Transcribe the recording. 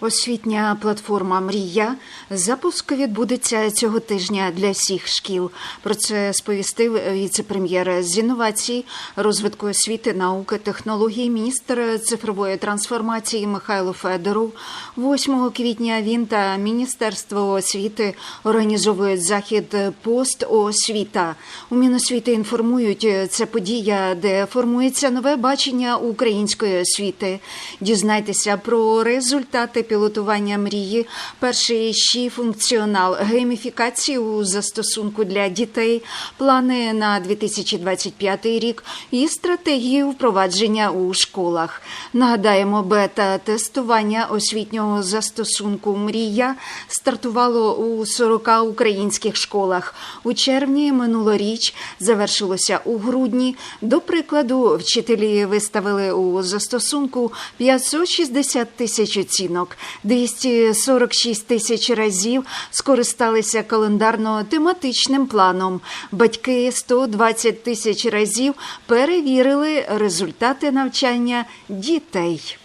Освітня платформа Мрія запуск відбудеться цього тижня для всіх шкіл. Про це сповістив віце-прем'єр з інновацій, розвитку освіти, науки, технологій, міністр цифрової трансформації Михайло Федоров. 8 квітня він та Міністерство освіти організовують захід Пост освіта. У Міносвіти інформують, це подія, де формується нове бачення української освіти. Дізнайтеся про результати пілотування мрії, перший ще функціонал гейміфікації у застосунку для дітей, плани на 2025 рік і стратегію впровадження у школах. Нагадаємо, бета-тестування освітнього застосунку Мрія стартувало у 40 українських школах. У червні минулоріч завершилося у грудні. До прикладу, вчителі виставили у застосунку 560 тисяч оцінок. 246 тисяч разів скористалися календарно-тематичним планом. Батьки 120 тисяч разів перевірили результати навчання дітей.